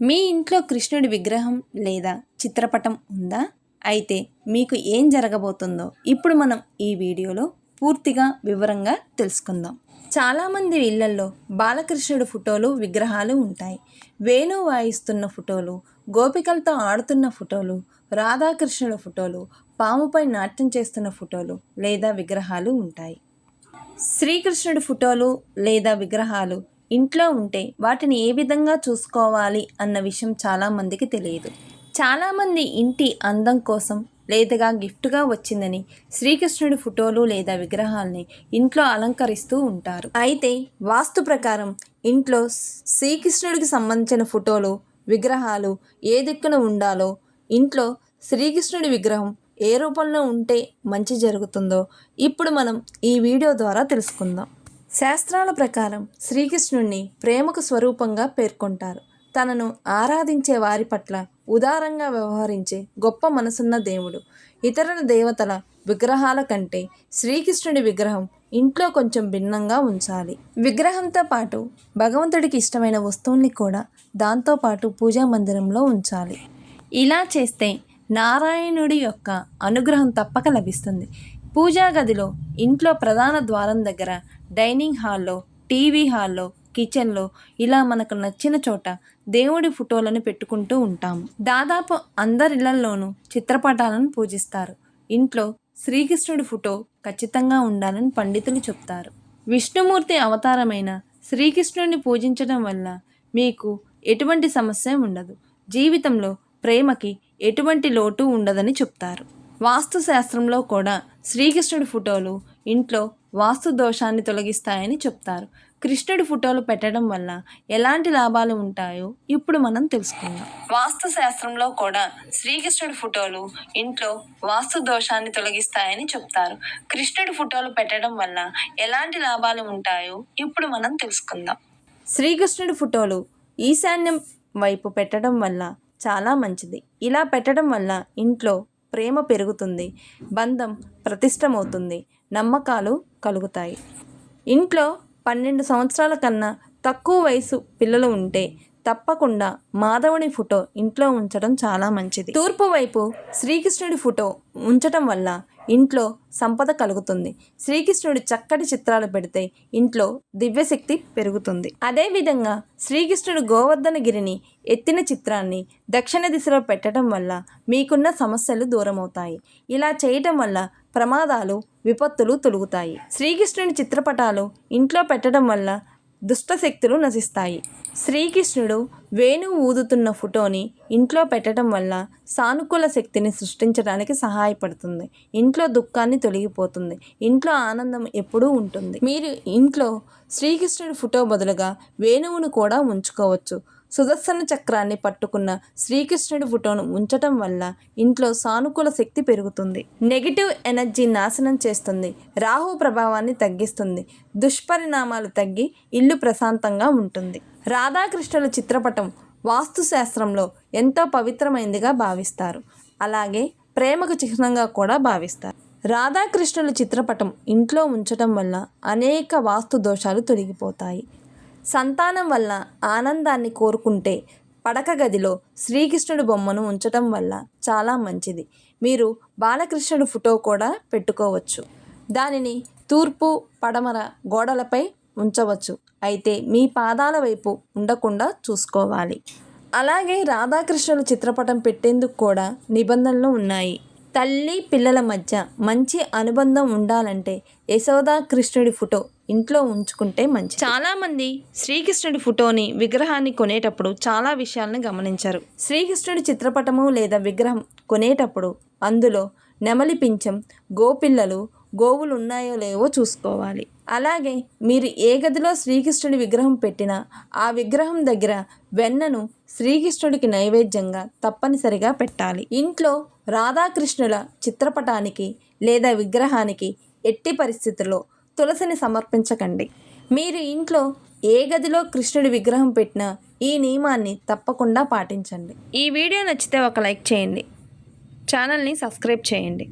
మీ ఇంట్లో కృష్ణుడి విగ్రహం లేదా చిత్రపటం ఉందా? అయితే మీకు ఏం జరగబోతుందో ఇప్పుడు మనం ఈ వీడియోలో పూర్తిగా వివరంగా తెలుసుకుందాం. చాలామంది ఇళ్ళల్లో బాలకృష్ణుడి ఫోటోలు విగ్రహాలు ఉంటాయి. వేణు వాయిస్తున్న ఫోటోలు గోపికలతో ఆడుతున్న ఫోటోలు రాధాకృష్ణుల ఫోటోలు పాముపై నాట్యం చేస్తున్న ఫోటోలు లేదా విగ్రహాలు ఉంటాయి. శ్రీకృష్ణుడి ఫోటోలు లేదా విగ్రహాలు ఇంట్లో ఉంటే వాటిని ఏ విధంగా చూసుకోవాలి అన్న విషయం చాలామందికి తెలియదు. చాలామంది ఇంటి అందం కోసం లేదగా గిఫ్ట్గా వచ్చిందని శ్రీకృష్ణుడి ఫోటోలు లేదా విగ్రహాల్ని ఇంట్లో అలంకరిస్తూ ఉంటారు. అయితే వాస్తు ప్రకారం ఇంట్లో శ్రీకృష్ణుడికి సంబంధించిన ఫోటోలు విగ్రహాలు ఏ దిక్కున ఉండాలో ఇంట్లో శ్రీకృష్ణుడి విగ్రహం ఏ రూపంలో ఉంటే మంచి జరుగుతుందో ఇప్పుడు మనం ఈ వీడియో ద్వారా తెలుసుకుందాం. శాస్త్రాల ప్రకారం శ్రీకృష్ణుణ్ణి ప్రేమకు స్వరూపంగా పేర్కొంటారు. తనను ఆరాధించే వారి పట్ల ఉదారంగా వ్యవహరించే గొప్ప మనసున్న దేవుడు. ఇతర దేవతల విగ్రహాల కంటే శ్రీకృష్ణుడి విగ్రహం ఇంట్లో కొంచెం భిన్నంగా ఉంచాలి. విగ్రహంతో పాటు భగవంతుడికి ఇష్టమైన వస్తువుల్ని కూడా దాంతోపాటు పూజా మందిరంలో ఉంచాలి. ఇలా చేస్తే నారాయణుడి యొక్క అనుగ్రహం తప్పక లభిస్తుంది. పూజా గదిలో ఇంట్లో ప్రధాన ద్వారం దగ్గర డైనింగ్ హాల్లో టీవీ హాల్లో కిచెన్లో ఇలా మనకు నచ్చిన చోట దేవుడి ఫోటోలను పెట్టుకుంటూ ఉంటాము దాదాపు అందరిళ్ళలోనూ చిత్రపటాలను పూజిస్తారు. ఇంట్లో శ్రీకృష్ణుడి ఫోటో ఖచ్చితంగా ఉండాలని పండితులు చెప్తారు. విష్ణుమూర్తి అవతారమైన శ్రీకృష్ణుడిని పూజించడం వల్ల మీకు ఎటువంటి సమస్య ఉండదు. జీవితంలో ప్రేమకి ఎటువంటి లోటు ఉండదని చెప్తారు. వాస్తు శాస్త్రంలో కూడా శ్రీకృష్ణుడి ఫోటోలు ఇంట్లో వాస్తు దోషాన్ని తొలగిస్తాయని చెప్తారు. కృష్ణుడి ఫోటోలు పెట్టడం వల్ల ఎలాంటి లాభాలు ఉంటాయో ఇప్పుడు మనం తెలుసుకుందాం. వాస్తు శాస్త్రంలో కూడా శ్రీకృష్ణుడి ఫోటోలు ఇంట్లో వాస్తు దోషాన్ని తొలగిస్తాయని చెప్తారు. కృష్ణుడి ఫోటోలు పెట్టడం వల్ల ఎలాంటి లాభాలు ఉంటాయో ఇప్పుడు మనం తెలుసుకుందాం. శ్రీకృష్ణుడి ఫోటోలు ఈశాన్యం వైపు పెట్టడం వల్ల చాలా మంచిది. ఇలా పెట్టడం వల్ల ఇంట్లో ప్రేమ పెరుగుతుంది బంధం ప్రతిష్టమవుతుంది నమ్మకాలు కలుగుతాయి. ఇంట్లో పన్నెండు సంవత్సరాల కన్నా తక్కువ వయసు పిల్లలు ఉంటే తప్పకుండా మాధవుని ఫోటో ఇంట్లో ఉంచడం చాలా మంచిది. తూర్పు వైపు శ్రీకృష్ణుడి ఫోటో ఉంచటం వల్ల ఇంట్లో సంపద కలుగుతుంది. శ్రీకృష్ణుడి చక్కటి చిత్రాలు పెడితే ఇంట్లో దివ్యశక్తి పెరుగుతుంది. అదేవిధంగా శ్రీకృష్ణుడు గోవర్ధన గిరిని ఎత్తిన చిత్రాన్ని దక్షిణ దిశలో పెట్టడం వల్ల మీకున్న సమస్యలు దూరమవుతాయి. ఇలా చేయటం వల్ల ప్రమాదాలు విపత్తులు తొలుగుతాయి. శ్రీకృష్ణుని చిత్రపటాలు ఇంట్లో పెట్టడం వల్ల దుష్టశక్తులు నశిస్తాయి. శ్రీకృష్ణుడు వేణువు ఊదుతున్న ఫోటోని ఇంట్లో పెట్టడం వల్ల సానుకూల శక్తిని సృష్టించడానికి సహాయపడుతుంది. ఇంట్లో దుఃఖాన్ని తొలగిపోతుంది. ఇంట్లో ఆనందం ఎప్పుడూ ఉంటుంది. మీరు ఇంట్లో శ్రీకృష్ణుడి ఫోటో బదులుగా వేణువును కూడా ఉంచుకోవచ్చు. సుదర్శన చక్రాన్ని పట్టుకున్న శ్రీకృష్ణుడి ఫోటోను ఉంచటం వల్ల ఇంట్లో సానుకూల శక్తి పెరుగుతుంది. నెగిటివ్ ఎనర్జీ నాశనం చేస్తుంది. రాహు ప్రభావాన్ని తగ్గిస్తుంది. దుష్పరిణామాలు తగ్గి ఇల్లు ప్రశాంతంగా ఉంటుంది. రాధాకృష్ణుల చిత్రపటం వాస్తుశాస్త్రంలో ఎంతో పవిత్రమైనదిగా భావిస్తారు. అలాగే ప్రేమకు చిహ్నంగా కూడా భావిస్తారు. రాధాకృష్ణుల చిత్రపటం ఇంట్లో ఉంచటం వల్ల అనేక వాస్తు దోషాలు తొలగిపోతాయి. సంతానం వల్ల ఆనందాన్ని కోరుకుంటే పడక గదిలో శ్రీకృష్ణుడి బొమ్మను ఉంచటం వల్ల చాలా మంచిది. మీరు బాలకృష్ణుడు ఫోటో కూడా పెట్టుకోవచ్చు. దానిని తూర్పు పడమర గోడలపై ఉంచవచ్చు. అయితే మీ పాదాల వైపు ఉండకుండా చూసుకోవాలి. అలాగే రాధాకృష్ణుల చిత్రపటం పెట్టేందుకు కూడా నిబంధనలు ఉన్నాయి. తల్లి పిల్లల మధ్య మంచి అనుబంధం ఉండాలంటే యశోదా కృష్ణుడి ఫోటో ఇంట్లో ఉంచుకుంటే మంచి చాలామంది శ్రీకృష్ణుడి ఫోటోని విగ్రహాన్ని కొనేటప్పుడు చాలా విషయాలను గమనించారు. శ్రీకృష్ణుడి చిత్రపటము లేదా విగ్రహం కొనేటప్పుడు అందులో నెమలి పింఛం గోపిల్లలు గోవులు ఉన్నాయో లేవో చూసుకోవాలి. అలాగే మీరు ఏ గదిలో శ్రీకృష్ణుడి విగ్రహం పెట్టినా ఆ విగ్రహం దగ్గర వెన్నను శ్రీకృష్ణుడికి నైవేద్యంగా తప్పనిసరిగా పెట్టాలి. ఇంట్లో రాధాకృష్ణుల చిత్రపటానికి లేదా విగ్రహానికి ఎట్టి పరిస్థితుల్లో తులసిని సమర్పించకండి. మీరు ఇంట్లో ఏ గదిలో కృష్ణుడి విగ్రహం పెట్టినా ఈ నియమాన్ని తప్పకుండా పాటించండి. ఈ వీడియో నచ్చితే ఒక లైక్ చేయండి. ఛానల్ని సబ్స్క్రైబ్ చేయండి.